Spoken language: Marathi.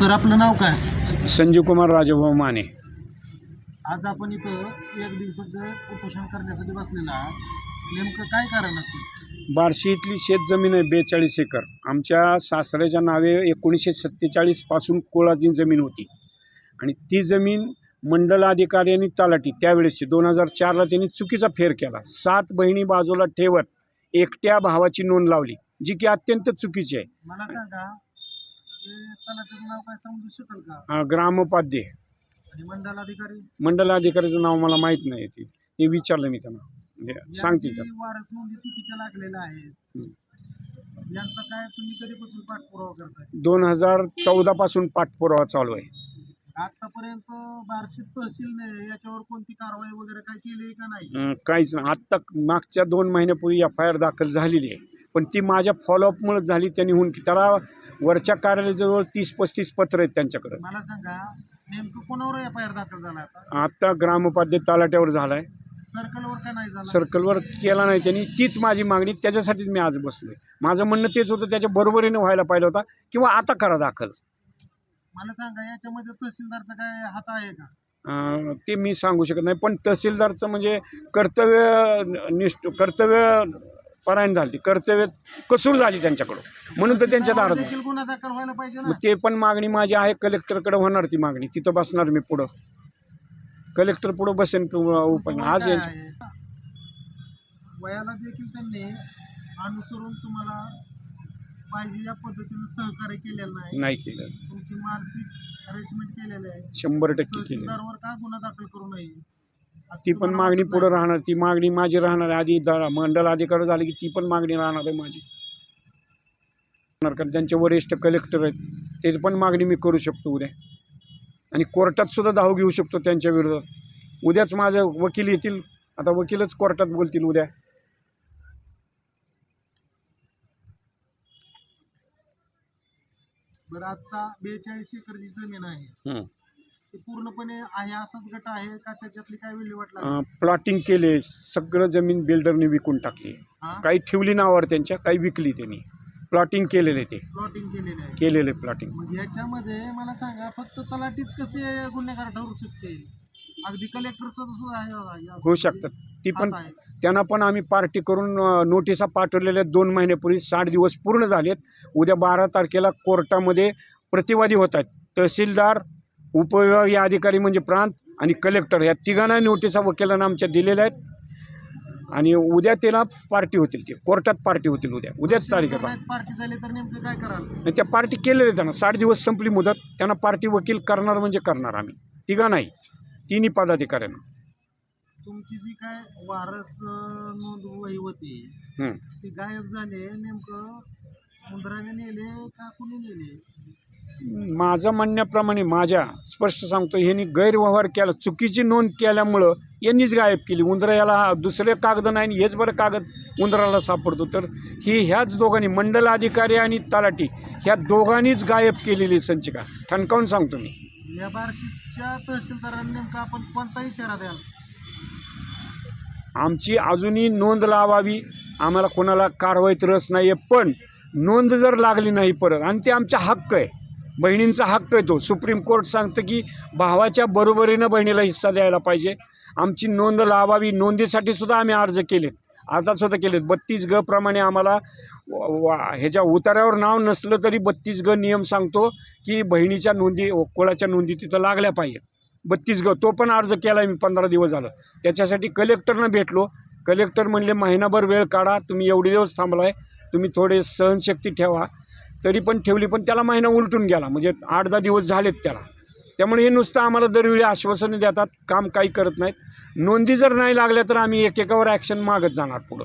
सर आपलं नाव काय? संजीव कुमार राजाभाऊ माने. आज आपण इथं एक दिवसाचं उपोषण करण्यासाठी बसलेला आहात. नेमकं काय कारण असेल बार्शी इथली शेतजमीन आहे बेचाळीस एकर. आमच्या सासऱ्याच्या नावे एकोणीसशे सत्तेचाळीसपासून कोळाची जमीन होती. आणि ती जमीन मंडल अधिकारी आणि तलाठी. त्यावेळेसची दोन हजार चारला त्यांनी चुकीचा फेर केला. सात बहिणी बाजूला ठेवत एकट्या भावाची नोंद लावली जी की अत्यंत चुकीची आहे. मला सांगा ते तलाठ्याचं नाव काय समजू शकेल का? अं, ग्रामोपाध्ये. आणि मंडल अधिकारी मंडल अधिकाऱ्याचं नाव मला माहीत नाही ते. ते विचारलं मी त्यांना. म्हणजे सांगतील यांची का वारस नोंदी चुकीच्या लागलेल्या आहेत यांचा काय तुम्ही कधीपासून पाठपुरावा करताय? दोन हजार चौदापासून पाठपुरावा चालू आहे. आतापर्यंत बार्शी तहसीलने याच्यावर कोणती कारवाई वगैरे काय केली आहे का नाही? अं, काहीच नाही. आत्ता मागच्या दोन महिन्यापूर्वी एफ आय आर दाखल झालेली आहे. पण ती माझ्या फॉलोअपमुळे झाली. त्यांनी होऊन त्याला वरच्या कार्यालयाजवळ तीस पस्तीस पत्र आहेत त्यांच्याकडे. मला सांगा नेमकं कोणावर एफ आय आर दाखल झाला आता? आत्ता ग्रामोपाध्ये तलाट्यावर झाला आहे सर्कलवर का नाही झाला? सर्कलवर केला नाही त्यांनी. तीच माझी मागणी त्याच्यासाठीच मी आज बसलो माझं म्हणणं तेच होतं त्याच्या बरोबरीने व्हायला पाहिजे होता किंवा आता करा दाखल. मला सांगा याच्यामध्ये तहसीलदारचा काय हात आहे का? अं, ते मी सांगू शकत नाही पण तहसीलदारचं म्हणजे कर्तव्य निष्ठ कर्तव्य परायण झाली. कर्तव्य कसूर झाली त्यांच्याकडून. म्हणून तर त्यांच्या दारात देखील गुन्हा दाखल व्हायला पाहिजे ना? मग ते पण मागणी माझी आहे कलेक्टरकडे होणार ती मागणी. तिथं बसणार मी पुढं. कलेक्टर पुढं बसेन उपाय आज काय आहे? वयाला देखील त्यांनी अनुसरून तुम्हाला पाहिजे या पद्धतीने सहकार्य केलेलं नाही. नाही केलं तुमची मानसिक हरेसमेंट केलेलं आहे. शंभर टक्के केलं तहसीलदारवर का गुन्हा दाखल करू नये? ती पण मागणी पुढं? राहणार. ती मागणी माझी राहणार. आहे आधी द- मंडल अधिकारी झाली की ती पण मागणी राहणार आहे माझी. कारण त्यांचे वरिष्ठ कलेक्टर आहेत. ते पण मागणी मी करू शकतो उद्या. आणि कोर्टात सुद्धा धाव घेऊ शकतो त्यांच्या विरोधात. उद्याच माझं वकील येतील. आता वकीलच कोर्टात बोलतील उद्या. बरं आता बेचाळीस एकरची जमीन आहे. हं. ती पूर्णपणे आहे असाच गट आहे का त्याच्यातली काय विल्हेवाट लागली? प्लॉटिंग केले सगळं जमीन बिल्डरने विकून टाकली. हा? काही ठेवली नावावर त्यांच्या काही विकली त्यांनी. प्लॉटिंग केलेले ते. प्लॉटिंग केलेलं आहे. केलेले प्लॉटिंग मग याच्यामध्ये मला सांगा फक्त तलाठीच कसे गुन्हेगार ठरू शकते? अगदी कलेक्टरचं सुद्धा आहे या- होऊ शकतात. ती पण हात आहे. त्यांना पण आम्ही पार्टी करून अ, नोटिसा पाठवलेल्या आहेत दोन महिन्यापूर्वी साठ दिवस पूर्ण झालेत. उद्या बारा तारखेला कोर्टामध्ये प्रतिवादी होत आहेत. तहसीलदार उपविभागीय अधिकारी म्हणजे प्रांत आणि कलेक्टर या तिघांना नोटिसा वकिलांना आमच्या दिलेल्या आहेत. आणि उद्या त्याला पार्टी होतील ते. कोर्टात पार्टी होतील उद्या. उद्याच तारीख आहे पार्टी झाली तर नेमकं काय कराल? त्या पार्टी केलेल्या त्यांना. साठ दिवस संपली मुदत. त्यांना पार्टी वकील करणार म्हणजे करणार आम्ही. तिघा नाही. तिन्ही पदाधिकाऱ्यांना. तुमची जी काय वारस नोंद वही होती हं. ती गायब झाले. नेमकं उंदराने नेले का कुणी नेले? माझं म्हणण्याप्रमाणे माझ्या स्पष्ट सांगतो ह्यांनी गैरव्यवहार केला चुकीची नोंद केल्यामुळं यांनीच गायब केली. उंदरा याला दुसरे कागद नाही आणि हेच बरं कागद उंदराला सापडतो. तर ही ह्याच दोघांनी मंडल अधिकारी आणि तलाठी ह्या दोघांनीच गायब केलेली संचिका. ठणकावून सांगतो मी. या बार्शीच्या तहसीलदारांनी नेमकं आपण कोणता इशारा द्याल? आमची अजूनही नोंद लावावी. आम्हाला कोणाला कारवाईत रस नाही आहे पण नोंद जर लागली नाही परत आणि ते आमचा हक्क आहे. बहिणींचा हक्क येतो सुप्रीम कोर्ट सांगतं की भावाच्या बरोबरीनं बहिणीला हिस्सा द्यायला पाहिजे. आमची नोंद लावावी. नोंदीसाठी सुद्धा आम्ही अर्ज केलेत. आता सुद्धा केलेत. बत्तीस ग प्रमाणे आम्हाला वा- ह्याच्या उतार्यावर नाव नसलं तरी बत्तीस ग नियम सांगतो की बहिणीच्या नोंदी कोळाच्या नोंदी तिथं लागल्या पाहिजेत. बत्तीस ग तो पण अर्ज केला मी पंधरा दिवस झालं. त्याच्यासाठी कलेक्टरनं भेटलो. कलेक्टर म्हणले महिनाभर वेळ काढा. तुम्ही एवढे दिवस थांबलाय. तुम्ही थोडे सहनशक्ती ठेवा. तरी पण ठेवली पण त्याला महिना उलटून गेला. म्हणजे आठ दहा दिवस झालेत त्याला. त्यामुळे हे नुसतं आम्हाला दरवेळी आश्वासनं देतात काम काही करत नाहीत. नोंदी जर नाही लागल्या तर आम्ही एकेकावर ॲक्शन मागत जाणार पुढं.